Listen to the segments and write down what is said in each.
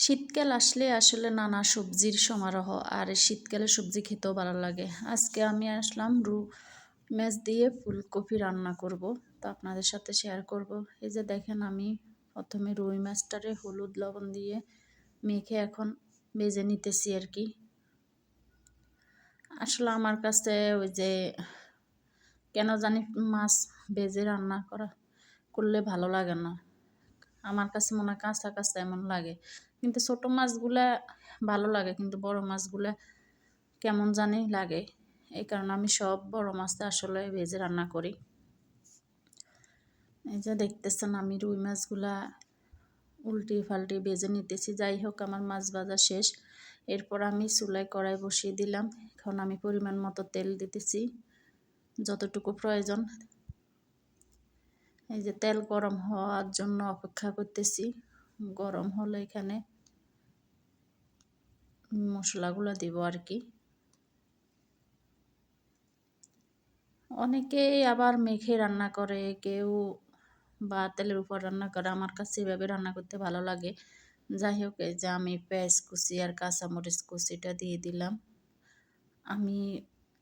শীতকাল আসলে আসলে নানা সবজির সমারোহ, আর শীতকালে সবজি খেতেও ভালো লাগে। আজকে আমি আসলাম রু মাছ দিয়ে ফুলকপি রান্না করব। তো আপনাদের সাথে শেয়ার করব। এই যে দেখেন আমি প্রথমে রুই মাছটারে হলুদ লবণ দিয়ে মেখে এখন বেজে নিতেছি আর কি। আসলে আমার কাছে ওই যে কেন জানি মাছ বেজে রান্না করা করলে ভালো লাগে না। আমার কাছে মনে হয় কাঁচা কাঁচা এমন লাগে। কিন্তু ছোট মাছগুলা ভালো লাগে, কিন্তু বড় মাছগুলা কেমন জানি লাগে। এই কারণে আমি সব বড় মাছটা আসলে ভেজে রান্না করি। এই যে দেখতেছেন আমি রুই মাছগুলা উল্টি ফাল্টি বেজে নিতেছি। যাই হোক, আমার মাছ ভাজা শেষ। এরপর আমি চুলায় কড়াই বসিয়ে দিলাম। এখন আমি পরিমাণ মতো তেল দিতেছি, যতটুকু প্রয়োজন। এই যে তেল গরম হওয়ার জন্য অপেক্ষা করতেছি। গরম হলে এখানে মশলাগুলো দিব আর কি। অনেকেই আবার মেখে রান্না করে, কেউ বা তেলের উপর রান্না করে। আমার কাছে এভাবে রান্না করতে ভালো লাগে। যাই হোক, এই যে আমি পেঁয়াজ কুচি আর কাঁচামরিচ কুচিটা দিয়ে দিলাম। আমি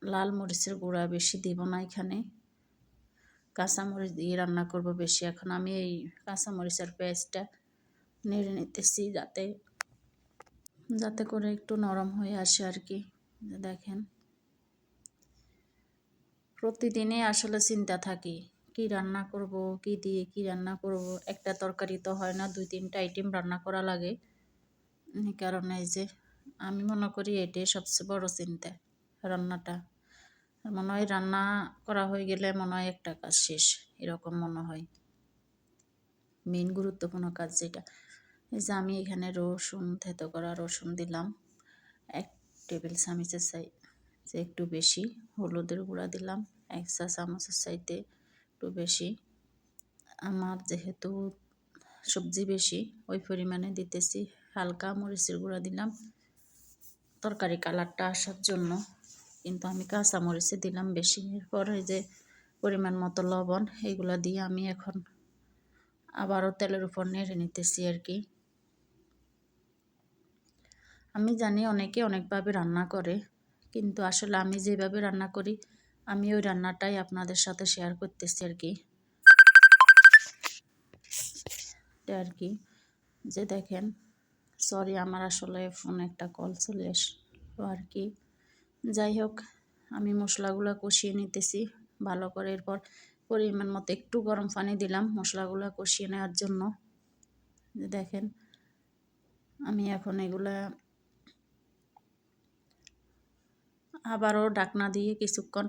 লাল মরিচের গুঁড়া বেশি দিব না এখানে। কাঁচামরিচ দিয়ে রান্না করব বেশি। এখন আমি এই কাঁচামরিচ আর পেঁয়াজটা নেড়ে নিতেছি যাতে যাতে করে একটু নরম হয়ে আসে আর কি। দেখেন প্রতিদিনই আসলে চিন্তা থাকি, কি রান্না করব, কি দিয়ে কি রান্না করব? একটা তরকারি তো হয় না, দুই তিনটা আইটেম রান্না করা লাগে। এই কারণে যে, আমি মনে করি এটাই সবচেয়ে বড় চিন্তা, রান্নাটা। মনে হয় রান্না করা হয়ে গেলে মনে হয় একটা কাজ শেষ, এরকম মনে হয়। মেন গুরুত্বপূর্ণ কাজ যেটা। এই যে আমি এখানে রসুন, থেতো করা রসুন দিলাম। এক টেবিল চামচের চাই, যে একটু বেশি। হলুদের গুঁড়া দিলাম। এক চা চামচের চাইতে একটু বেশি। আমার যেহেতু সবজি বেশি, ওই পরিমাণে দিতেছি। হালকা মরিচের গুঁড়া দিলাম। তরকারি কালারটা আসার জন্য কিন্তু আমি কাঁচা মরিচে দিলাম বেশি। এরপর এই যে পরিমাণ মতো লবণ এইগুলো দিয়ে আমি এখন আবারও তেলের উপর নেড়ে নিতেছি আর কি। আমি জানি অনেকে অনেকভাবে রান্না করে, কিন্তু আসলে আমি যেভাবে রান্না করি, আমি ওই রান্নাটাই আপনাদের সাথে শেয়ার করতেছি আর কি। আর কি। যে দেখেন সরি আমার আসলে ফোন একটা কল চলে আর কি। যাই হোক, আমি মশলাগুলো কষিয়ে নিতেছি। ভালো করে এরপর পরিমাণ মতো একটু গরম পানি দিলাম মশলাগুলো কষিয়ে নেওয়ার জন্য। দেখেন, আমি এখন এগুলা আবারও ডাকনা দিয়ে কিছুক্ষণ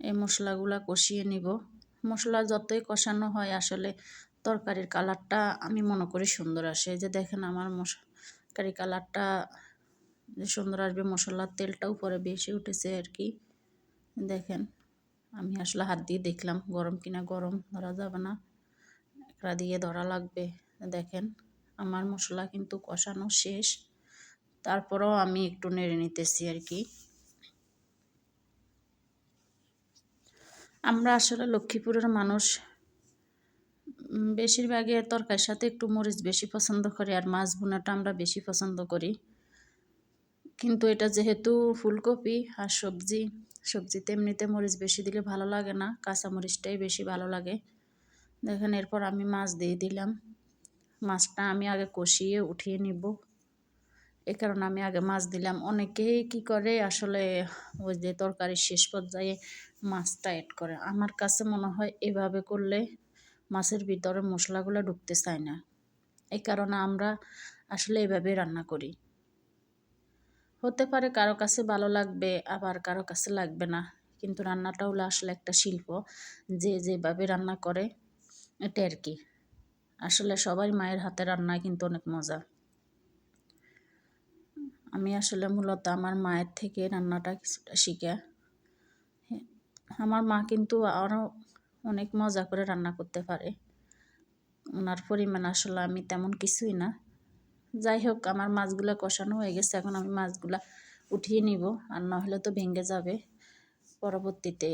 এই মশলাগুলা কষিয়ে নিব। মশলা যতই কষানো হয় আসলে তরকারির কালারটা আমি মনে করি সুন্দর আসে। যে দেখেন আমার মশারি কালারটা সুন্দর আসবে, মশলার তেলটাও পরে বেশি উঠেছে আর কি। দেখেন, আমি আসলে হাত দিয়ে দেখলাম, গরম কিনা গরম, ধরা যাবে না। একটা দিয়ে ধরা লাগবে। দেখেন, আমার মশলা কিন্তু কষানো শেষ। তারপরেও আমি একটু নেড়ে নিতেছি আর কি। আমরা আসলে লক্ষ্মীপুরের মানুষ। বেশিরভাগই তরকারির সাথে একটু মরিচ বেশি পছন্দ করি আর মাছ বোনাটা আমরা বেশি পছন্দ করি। কিন্তু এটা যেহেতু ফুলকপি আর সবজি, সবজিতে এমনিতে মরিচ বেশি দিলে ভালো লাগে না কাঁচা মরিচটাই বেশি ভালো লাগে। দেখেন, এরপর আমি মাছ দিয়ে দিলাম। মাছটা আমি আগে কষিয়ে উঠিয়ে নিব। এ কারণে আমি আগে মাছ দিলাম। অনেকেই কি করে, আসলে ওই যে তরকারির শেষ পর্যায়ে মাছটা অ্যাড করে। আমার কাছে মনে হয় এভাবে করলে মাছের ভিতরে মশলাগুলো ঢুকতে চায় না। এই কারণে আমরা আসলে এভাবে রান্না করি। হতে পারে কারও কাছে ভালো লাগবে, আবার কারও কাছে লাগবে না। কিন্তু রান্নাটা হলো আসলে একটা শিল্প, যে যেভাবে রান্না করে এটা আর কি আসলে সবাই মায়ের হাতে রান্না কিন্তু অনেক মজা। আমি আসলে মূলত আমার মায়ের থেকে রান্নাটা কিছুটা শিখে। আমার মা কিন্তু আরও অনেক মজা করে রান্না করতে পারে। ওনার পরিমাণ আসলে আমি তেমন কিছুই না। যাই হোক, আমার মাছগুলো কষানো হয়ে গেছে, এখন আমি মাছগুলা উঠিয়ে নিব, আর নাহলে তো ভেঙে যাবে। পরবর্তীতে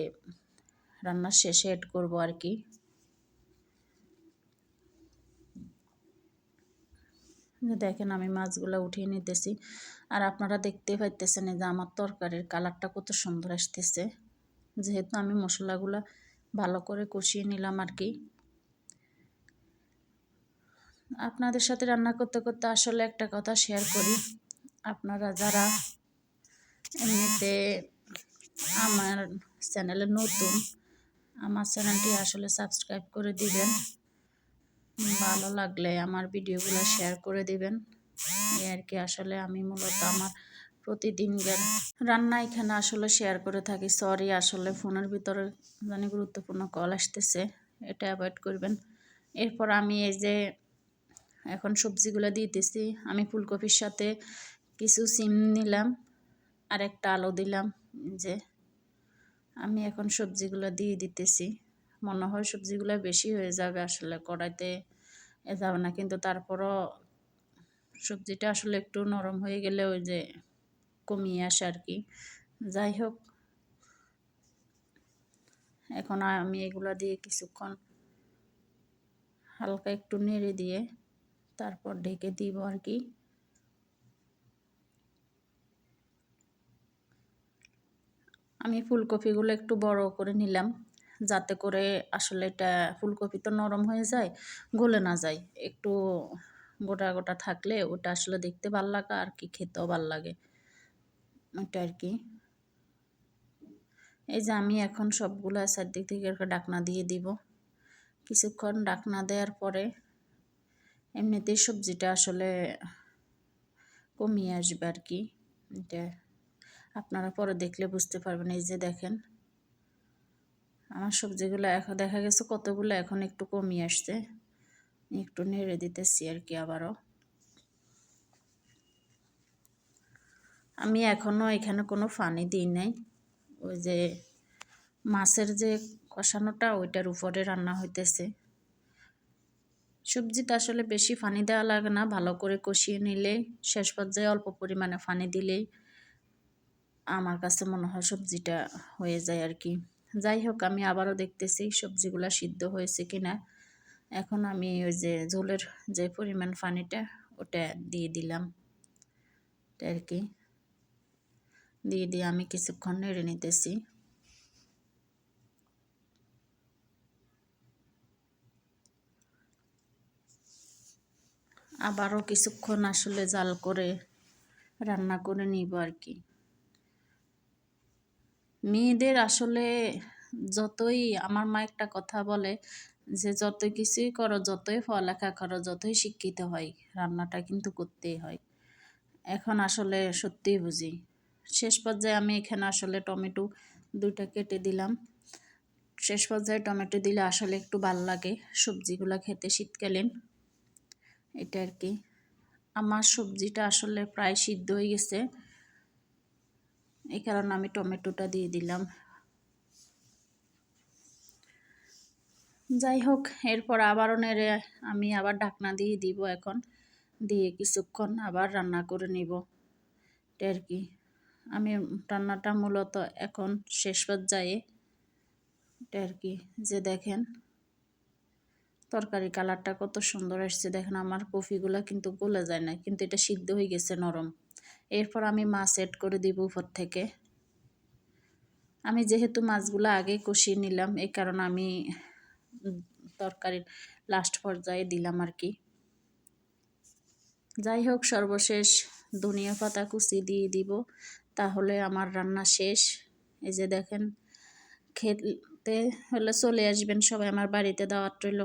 রান্নার শেষে এড করব আর কি। দেখেন, আমি মাছগুলো উঠিয়ে নিতেছি। আর আপনারা দেখতে পাইতেছেন যে আমার তরকারির কালারটা কত সুন্দর আসতেছে। যেহেতু আমি মশলাগুলো ভালো করে কষিয়ে নিলাম আর কি। আপনাদের সাথে রান্না করতে করতে আসলে একটা কথা শেয়ার করি। আপনারা যারা এমনিতে আমার চ্যানেলে নতুন, আমার চ্যানেলটি আসলে সাবস্ক্রাইব করে দিবেন। ভালো লাগলে আমার ভিডিওগুলো শেয়ার করে দিবেন। এই আর কি, আসলে আমি মূলত আমার প্রতিদিন রান্না এখানে আসলে শেয়ার করে থাকি। সরি আসলে ফোনের ভিতরে জানি গুরুত্বপূর্ণ কল আসতেছে, এটা অ্যাভয়েড করবেন। এরপর আমি এই যে এখন সবজিগুলো দিতেছি। আমি ফুলকপির সাথে কিছু সিম নিলাম আর একটা আলু দিলাম। যে আমি এখন সবজিগুলো দিয়ে দিতেছি। মনে হয় সবজিগুলো বেশি হয়ে যাবে আসলে কড়াইতে। এ যাবে না, কিন্তু তারপরও সবজিটা আসলে একটু নরম হয়ে গেলে ওই যে কমিয়ে আসে আর কি। যাই হোক। এখন আমি এগুলো দিয়ে কিছুক্ষণ হালকা একটু নেড়ে দিয়ে তারপর ঢেকে দিব আর কি। আমি ফুলকপিগুলো একটু বড় করে নিলাম, যাতে করে আসলে এটা ফুলকপি তো নরম হয়ে যায়, গলে না যায়। একটু গোটা গোটা থাকলে ওটা আসলে দেখতে ভালো লাগে আর কি, খেতেও ভালো লাগে। ওটা আর কি। এই যে আমি এখন সবগুলো চারদিক থেকে ডাকনা দিয়ে দিব। কিছুক্ষণ ডাকনা দেওয়ার পরে এমনিতেই সবজিটা আসলে কমিয়ে আসবে আর কি। এটা আপনারা পরে দেখলে বুঝতে পারবেন। এই যে দেখেন, আমার সবজিগুলো এখন দেখা গেছে কতগুলো এখন একটু কমিয়ে আসছে। একটু নেড়ে দিতেছি আর কি আবারও। আমি এখনও এখানে কোনো ফানি দিই নাই। ওই যে মাছের যে কষানোটা, ওইটার উপরে রান্না হইতেছে। সবজিটা আসলে বেশি পানি দেওয়া লাগে না, ভালো করে কষিয়ে নিলে শেষ পর্যায়ে অল্প পরিমাণে পানি দিলেই আমার কাছে মনে হয় সবজিটা হয়ে যায় আর কি। যাই হোক, আমি আবারও দেখতেছি সবজিগুলো সিদ্ধ হয়েছে কিনা। এখন আমি ওই যে ঝোলের যে পরিমাণ পানিটা, ওটা দিয়ে দিলাম। আর কি। দিয়ে দিয়ে আমি কিছুক্ষণ নেড়ে নিতেছি। আবারও কিছুক্ষণ আসলে জাল করে রান্না করে নিব আর কি। মেয়েদের আসলে যতই, আমার মা একটা কথা বলে যে, যতই কিছুই করো, যতই পড়ালেখা করো, যতই শিক্ষিত হয় রান্নাটা কিন্তু করতেই হয়। এখন আসলে সত্যিই বুঝি। শেষ পর্যায়ে আমি এখানে আসলে টমেটো দুইটা কেটে দিলাম। শেষ পর্যায়ে টমেটো দিলে আসলে একটু ভালো লাগে। সবজিগুলো খেতে শীতকালীন। এটা আর কি। আমার সবজিটা আসলে প্রায় সিদ্ধ হয়ে গেছে। এই কারণে আমি টমেটোটা দিয়ে দিলাম। যাই হোক, এরপর আবারও নেড়ে আমি আবার ঢাকনা দিয়ে দিব এখন। দিয়ে কিছুক্ষণ আবার রান্না করে নিব। এটা আর কি। আমি রান্নাটা মূলত এখন শেষ পর্যায়ে। এটা আর কি। যে দেখেন তরকারি কালারটা কত সুন্দর আসছে। দেখেন আমার কফিগুলো কিন্তু গলে যায় না, কিন্তু এটা সিদ্ধ হয়ে গেছে নরম। এরপর আমি মাছ এড করে দিব উপর থেকে। আমি যেহেতু মাছগুলো আগে কষিয়ে নিলাম এই কারণে আমি তরকারির লাস্ট পর্যায়ে দিলাম আর কি। যাই হোক, সর্বশেষ ধনিয়া পাতা কুচি দিয়ে দিব, তাহলে আমার রান্না শেষ। এই যে দেখেন, খেতে হলে চলে আসবেন সবাই, আমার বাড়িতে দাওয়াত রইল।